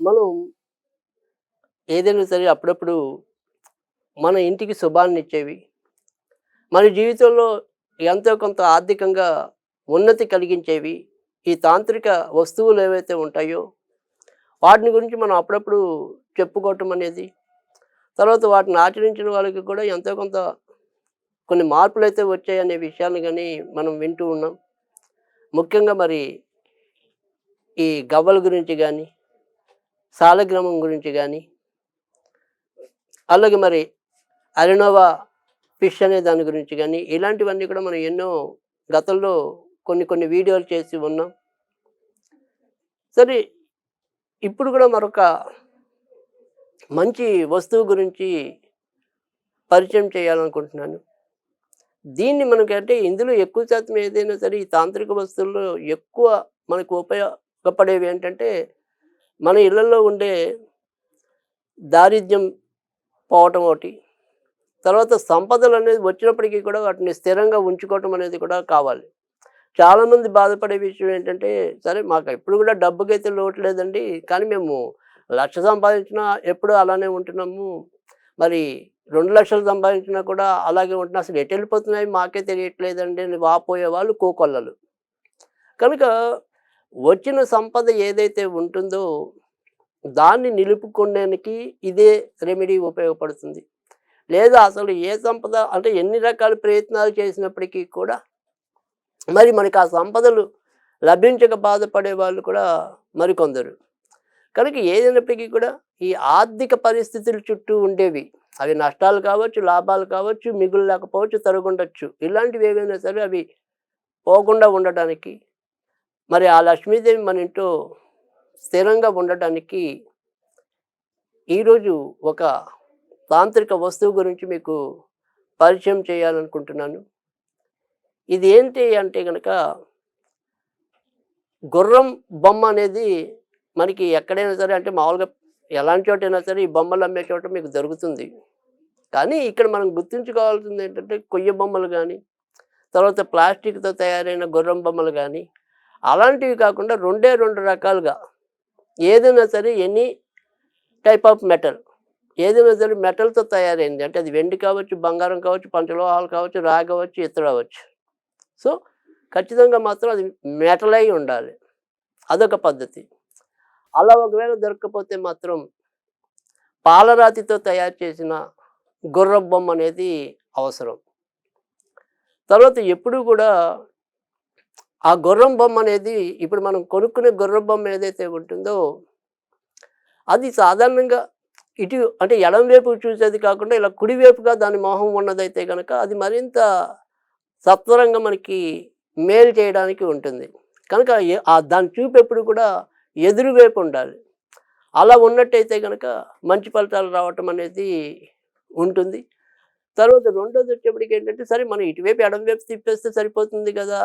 మనం ఏదైనా సరే అప్పుడప్పుడు మన ఇంటికి శుభాన్ని ఇచ్చేవి. మన జీవితంలో ఎంతో కొంత ఆర్థికంగా ఉన్నతి కలిగించేవి. ఈ తాంత్రిక వస్తువులు ఏవైతే ఉంటాయో వాటిని గురించి మనం అప్పుడప్పుడు చెప్పుకోవటం అనేది తర్వాత వాటిని ఆచరించిన వాళ్ళకి కూడా ఎంతో కొంత కొన్ని మార్పులు అయితే వచ్చాయనే విషయాలు కానీ మనం వింటూ ఉన్నాం. ముఖ్యంగా మరి ఈ గవ్వల గురించి కానీ సాలగ్రామం గురించి కానీ అలాగే మరి అరినోవా ఫిష్ అనే దాని గురించి కానీ ఇలాంటివన్నీ కూడా మనం ఎన్నో గతంలో కొన్ని కొన్ని వీడియోలు చేసి ఉన్నాం. సరే ఇప్పుడు కూడా మరొక మంచి వస్తువు గురించి పరిచయం చేయాలనుకుంటున్నాను. దీన్ని మనకంటే ఇందులో ఎక్కువ శాతం ఏదైనా సరే ఈ తాంత్రిక వస్తువుల్లో ఎక్కువ మనకు ఉపయోగపడేవి ఏంటంటే మన ఇళ్ళల్లో ఉండే దారిద్ర్యం పోవటం ఒకటి. తర్వాత సంపదలు అనేది వచ్చినప్పటికీ కూడా వాటిని స్థిరంగా ఉంచుకోవటం అనేది కూడా కావాలి. చాలామంది బాధపడే విషయం ఏంటంటే సరే మాకు ఎప్పుడు కూడా డబ్బుకైతే లోటు లేదండి కానీ మేము లక్ష సంపాదించినా ఎప్పుడు అలానే ఉంటున్నాము. మరి రెండు లక్షలు సంపాదించినా కూడా అలాగే ఉంటున్నా అసలు ఎటు వెళ్ళిపోతున్నాయి మాకే తెలియట్లేదండి వాపోయే వాళ్ళు కోకొల్లలు. కనుక వచ్చిన సంపద ఏదైతే ఉంటుందో దాన్ని నిలుపుకోవడానికి ఇదే రెమెడీ ఉపయోగపడుతుంది. లేదా అసలు ఏ సంపద అంటే ఎన్ని రకాల ప్రయత్నాలు చేసినప్పటికీ కూడా మరి మనకు ఆ సంపదలు లభించక బాధపడే వాళ్ళు కూడా మరికొందరు. కనుక ఏదైనప్పటికీ కూడా ఈ ఆర్థిక పరిస్థితుల చుట్టూ ఉండేవి. అవి నష్టాలు కావచ్చు లాభాలు కావచ్చు మిగులు లేకపోవచ్చు తరుగుండొచ్చు. ఇలాంటివి ఏవైనా సరే అవి పోకుండా ఉండటానికి మరి ఆ లక్ష్మీదేవి మన ఇంట్లో స్థిరంగా ఉండటానికి ఈరోజు ఒక తాంత్రిక వస్తువు గురించి మీకు పరిచయం చేయాలనుకుంటున్నాను. ఇది ఏంటి అంటే కనుక గుర్రం బొమ్మ అనేది మనకి ఎక్కడైనా సరే అంటే మామూలుగా ఎలాంటి చోటైనా సరే ఈ బొమ్మలు అమ్మే చోట మీకు దొరుకుతుంది. కానీ ఇక్కడ మనం గుర్తుంచుకోవాల్సింది ఏంటంటే కొయ్య బొమ్మలు కానీ తర్వాత ప్లాస్టిక్తో తయారైన గుర్రం బొమ్మలు కానీ అలాంటివి కాకుండా రెండే రెండు రకాలుగా. ఏదైనా సరే ఎనీ టైప్ ఆఫ్ మెటల్. ఏదైనా సరే మెటల్తో తయారైంది. అంటే అది వెండి కావచ్చు బంగారం కావచ్చు పంచలోహాలు కావచ్చు రాగి కావచ్చు ఇతర అవ్వచ్చు సో ఖచ్చితంగా మాత్రం అది మెటల్ అయి ఉండాలి. అదొక పద్ధతి. అలా ఒకవేళ దొరకకపోతే మాత్రం పాలరాతితో తయారు చేసిన గుర్రబొమ్మ అనేది అవసరం. తర్వాత ఎప్పుడు కూడా ఆ గుర్రం బొమ్మ అనేది ఇప్పుడు మనం కొనుక్కునే గుర్రం బొమ్మ ఏదైతే ఉంటుందో అది సాధారణంగా ఇటు అంటే ఎడం వైపు చూసేది కాకుండా ఇలా కుడివైపుగా దాని మొహం ఉన్నదైతే కనుక అది మరింత సత్వరంగా మనకి మేలు చేయడానికి ఉంటుంది. కనుక ఆ దాని చూపు ఎప్పుడు కూడా ఎదురువైపు ఉండాలి. అలా ఉన్నట్టయితే కనుక మంచి ఫలితాలు రావటం అనేది ఉంటుంది. తర్వాత రెండోది వచ్చేప్పటికి ఏంటంటే సరే మనం ఇటువైపు ఎడం వైపు తిప్పేస్తే సరిపోతుంది కదా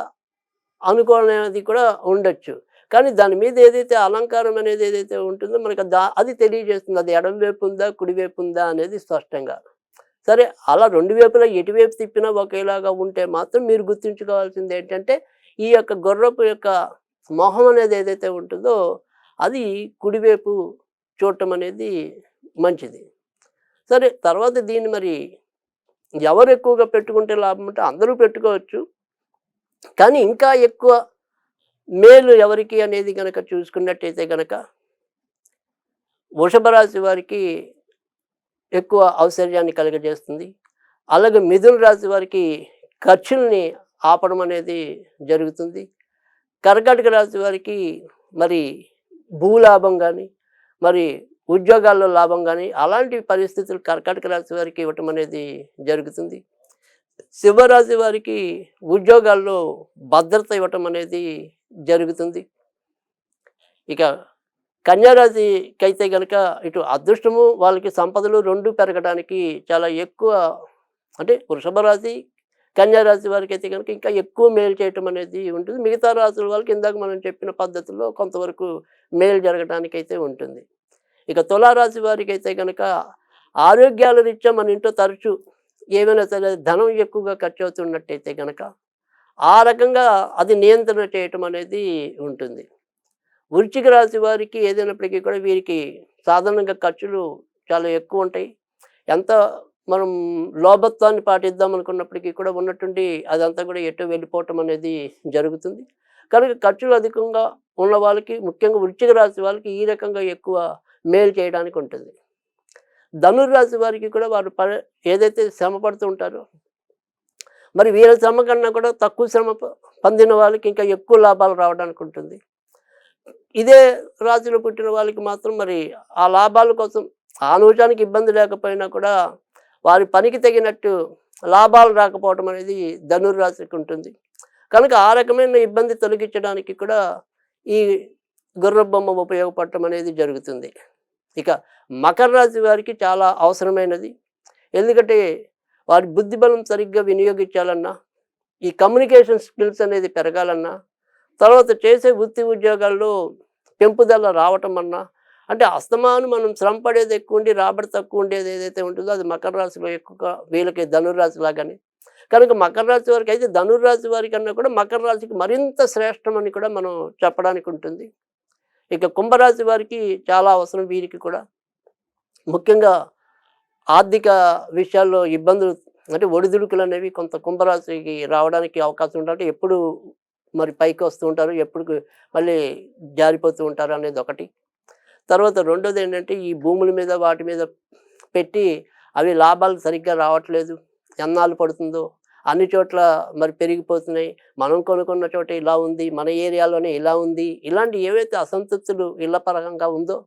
అనుకోనేది కూడా ఉండొచ్చు. కానీ దాని మీద ఏదైతే అలంకారం అనేది ఏదైతే ఉంటుందో మనకు దా అది తెలియజేస్తుంది. అది ఎడం వైపు ఉందా కుడివైపు ఉందా అనేది స్పష్టంగా. సరే అలా రెండు వైపులా ఎటువైపు తిప్పినా ఒకేలాగా ఉంటే మాత్రం మీరు గుర్తుంచుకోవాల్సింది ఏంటంటే ఈ యొక్క గుర్రపు యొక్క మొహం అనేది ఏదైతే ఉంటుందో అది కుడివైపు చూడటం అనేది మంచిది. సరే తర్వాత దీన్ని మరి ఎవరు ఎక్కువగా పెట్టుకుంటే లాభం అంటే అందరూ పెట్టుకోవచ్చు. కానీ ఇంకా ఎక్కువ మేలు ఎవరికి అనేది కనుక చూసుకున్నట్టయితే కనుక వృషభ రాశి వారికి ఎక్కువ ఔశ్వర్యాన్ని కలుగజేస్తుంది. అలాగే మిథున రాశి వారికి ఖర్చుల్ని ఆపడం అనేది జరుగుతుంది. కర్కాటక రాశి వారికి మరి భూలాభం కానీ మరి ఉద్యోగాల్లో లాభం కానీ అలాంటి పరిస్థితులు కర్కాటక రాశి వారికి ఇవ్వటం అనేది జరుగుతుంది. సింహరాశి వారికి ఉద్యోగాల్లో భద్రత ఇవ్వటం అనేది జరుగుతుంది. ఇక కన్యారాశికి అయితే కనుక ఇటు అదృష్టము వాళ్ళకి సంపదలు రెండు పెరగడానికి చాలా ఎక్కువ అంటే వృషభ రాశి కన్యారాశి వారికి అయితే కనుక ఇంకా ఎక్కువ మేలు చేయటం అనేది ఉంటుంది. మిగతా రాశుల వాళ్ళకి ఇందాక మనం చెప్పిన పద్ధతిలో కొంతవరకు మేలు జరగడానికి అయితే ఉంటుంది. ఇక తులారాశి వారికి అయితే కనుక ఆరోగ్యాల రీత్యా మన ఇంట్లో తరచు ఏమైనా సరే ధనం ఎక్కువగా ఖర్చు అవుతున్నట్టయితే కనుక ఆ రకంగా అది నియంత్రణ చేయటం అనేది ఉంటుంది. వృచ్చిక రాశి వారికి ఏదైనప్పటికీ కూడా వీరికి సాధారణంగా ఖర్చులు చాలా ఎక్కువ ఉంటాయి. ఎంత మనం లోభత్వాన్ని పాటిద్దాం అనుకున్నప్పటికీ కూడా ఉన్నటువంటి అదంతా కూడా ఎటు వెళ్ళిపోవటం అనేది జరుగుతుంది. కనుక ఖర్చులు అధికంగా ఉన్న వాళ్ళకి ముఖ్యంగా వృచ్చిక రాశి వాళ్ళకి ఈ రకంగా ఎక్కువ మేలు చేయడానికి ఉంటుంది. ధనుర్రాశి వారికి కూడా వారు ప ఏదైతే శ్రమ పడుతూ ఉంటారో మరి వీళ్ళ శ్రమ కన్నా కూడా తక్కువ శ్రమ పొందిన వాళ్ళకి ఇంకా ఎక్కువ లాభాలు రావడానికి ఉంటుంది. ఇదే రాశిలో పుట్టిన వాళ్ళకి మాత్రం మరి ఆ లాభాల కోసం ఆ ఇబ్బంది లేకపోయినా కూడా వారి పనికి తగినట్టు లాభాలు రాకపోవడం అనేది ధనుర్రాశికి ఉంటుంది. కనుక ఆ రకమైన ఇబ్బంది తొలగించడానికి కూడా ఈ గుర్ర బొమ్మ ఉపయోగపడటం అనేది జరుగుతుంది. ఇక మకర రాశి వారికి చాలా అవసరమైనది. ఎందుకంటే వారి బుద్ధి బలం సరిగ్గా వినియోగించాలన్నా ఈ కమ్యూనికేషన్ స్కిల్స్ అనేది పెరగాలన్నా తర్వాత చేసే వృత్తి ఉద్యోగాల్లో పెంపుదల రావటం అన్నా అంటే అస్తమాను మనం శ్రమ పడేది ఎక్కువ ఉండి రాబడి తక్కువ ఉండేది ఏదైతే ఉంటుందో అది మకర రాశిలో ఎక్కువగా వీళ్ళకి ధనుర్రాశి లాగానే. కనుక మకర రాశి వారికి అయితే ధనుర్రాశి వారి కన్నా కూడా మకర రాశికి మరింత శ్రేష్టమని కూడా మనం చెప్పడానికి ఉంటుంది. ఇక కుంభరాశి వారికి చాలా అవసరం వీరికి కూడా. ముఖ్యంగా ఆర్థిక విషయాల్లో ఇబ్బందులు అంటే ఒడిదుడుకులు అనేవి కొంత కుంభరాశికి రావడానికి అవకాశం ఉంటుంది ఎప్పుడు మరి పైకి వస్తూ ఉంటారు ఎప్పుడు మళ్ళీ జారిపోతూ ఉంటారు అనేది ఒకటి. తర్వాత రెండోది ఏంటంటే ఈ భూముల మీద వాటి మీద పెట్టి అవి లాభాలు సరిగ్గా రావట్లేదు. ఎన్నాళ్ళు పడుతుందో అన్ని చోట్ల మరి పెరిగిపోతున్నాయి. మనం కొనుక్కున్న చోట ఇలా ఉంది మన ఏరియాలోనే ఇలా ఉంది. ఇలాంటి ఏవైతే అసంతృప్తులు ఇళ్ళ పరంగా ఉందో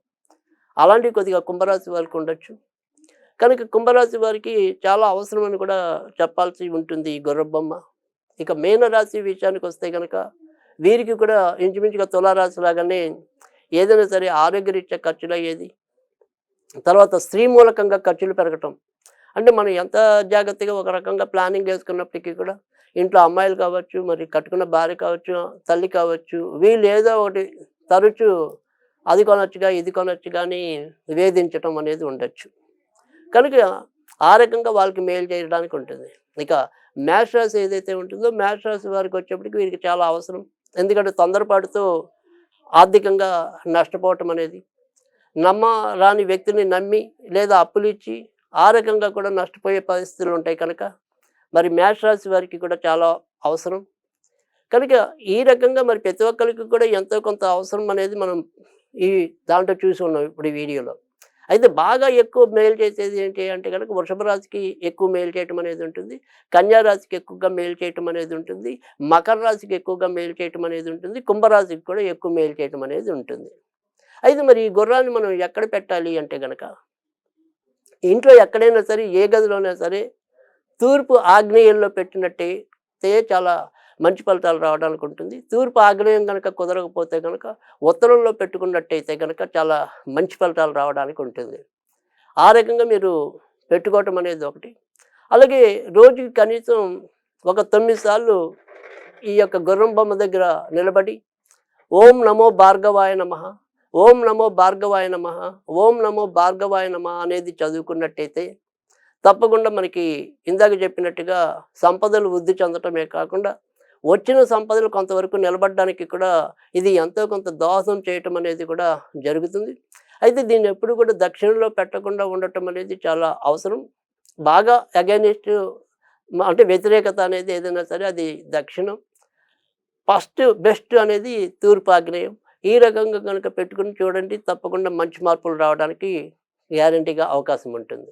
అలాంటివి కొద్దిగా కుంభరాశి వారికి ఉండొచ్చు. కనుక కుంభరాశి వారికి చాలా అవసరమని కూడా చెప్పాల్సి ఉంటుంది ఈ గుర్రబొమ్మ. ఇక మీనరాశి విషయానికి వస్తే కనుక వీరికి కూడా ఇంచుమించుగా తులారాశి లాగానే ఏదైనా సరే ఆరోగ్యరీత్యా ఖర్చులు అయ్యేది. తర్వాత స్త్రీ మూలకంగా ఖర్చులు పెరగటం. అంటే మనం ఎంత జాగ్రత్తగా ఒక రకంగా ప్లానింగ్ వేసుకున్నప్పటికీ కూడా ఇంట్లో అమ్మాయిలు కావచ్చు మరి కట్టుకున్న భార్య కావచ్చు తల్లి కావచ్చు వీళ్ళు ఏదో ఒకటి తరచు అది కొనొచ్చుగా ఇది కొనొచ్చు కానీ వేధించటం అనేది ఉండొచ్చు. కనుక ఆ రకంగా వాళ్ళకి మేలు చేయడానికి ఉంటుంది. ఇక మ్యాష్ రాశి ఏదైతే ఉంటుందో మ్యాష్ రాశి వారికి వచ్చేప్పటికి వీరికి చాలా అవసరం. ఎందుకంటే తొందరపాటుతో ఆర్థికంగా నష్టపోవటం అనేది నమ్మ రాని వ్యక్తిని నమ్మి లేదా అప్పులు ఇచ్చి ఆ రకంగా కూడా నష్టపోయే పరిస్థితులు ఉంటాయి కనుక మరి మేష రాశి వారికి కూడా చాలా అవసరం. కనుక ఈ రకంగా మరి ప్రతి ఒక్కరికి కూడా ఎంతో కొంత అవసరం అనేది మనం ఈ దాంట్లో చూసి ఉన్నాం ఇప్పుడు ఈ వీడియోలో. అయితే బాగా ఎక్కువ మేలు చేసేది ఏంటి అంటే కనుక వృషభ రాశికి ఎక్కువ మేలు చేయటం అనేది ఉంటుంది కన్యా రాశికి ఎక్కువగా మేలు చేయటం అనేది ఉంటుంది మకర రాశికి ఎక్కువగా మేలు చేయటం అనేది ఉంటుంది కుంభరాశికి కూడా ఎక్కువ మేలు చేయటం అనేది ఉంటుంది. అయితే మరి ఈ గుర్రాన్ని మనం ఎక్కడ పెట్టాలి అంటే కనుక ఇంట్లో ఎక్కడైనా సరే ఏ గదిలోనైనా సరే తూర్పు ఆగ్నేయంలో పెట్టినట్టయితే చాలా మంచి ఫలితాలు రావడానికి ఉంటుంది. తూర్పు ఆగ్నేయం కనుక కుదరకపోతే కనుక ఉత్తరంలో పెట్టుకున్నట్టయితే కనుక చాలా మంచి ఫలితాలు రావడానికి ఉంటుంది. ఆ రకంగా మీరు పెట్టుకోవటం అనేది ఒకటి. అలాగే రోజుకి కనీసం ఒక తొమ్మిది సార్లు ఈ యొక్క గుర్రం బొమ్మ దగ్గర నిలబడి ఓం నమో భార్గవాయ నమ ఓం నమో భార్గవాయ నమ ఓం నమో భార్గవాయ నమ అనేది చదువుకున్నట్టయితే తప్పకుండా మనకి ఇందాక చెప్పినట్టుగా సంపదలు వృద్ధి చెందటమే కాకుండా వచ్చిన సంపదలు కొంతవరకు నిలబడడానికి కూడా ఇది ఎంతో కొంత దోహదం చేయటం అనేది కూడా జరుగుతుంది. అయితే దీన్ని ఎప్పుడు కూడా దక్షిణలో పెట్టకుండా ఉండటం అనేది చాలా అవసరం. బాగా అగైనిస్ట్ అంటే వ్యతిరేకత అనేది ఏదైనా సరే అది దక్షిణం. ఫస్ట్ బెస్ట్ అనేది తూర్పు ఆగ్నేయం. ఈ రకంగా కనుక పెట్టుకుని చూడండి తప్పకుండా మంచి మార్పులు రావడానికి గ్యారంటీగా అవకాశం ఉంటుంది.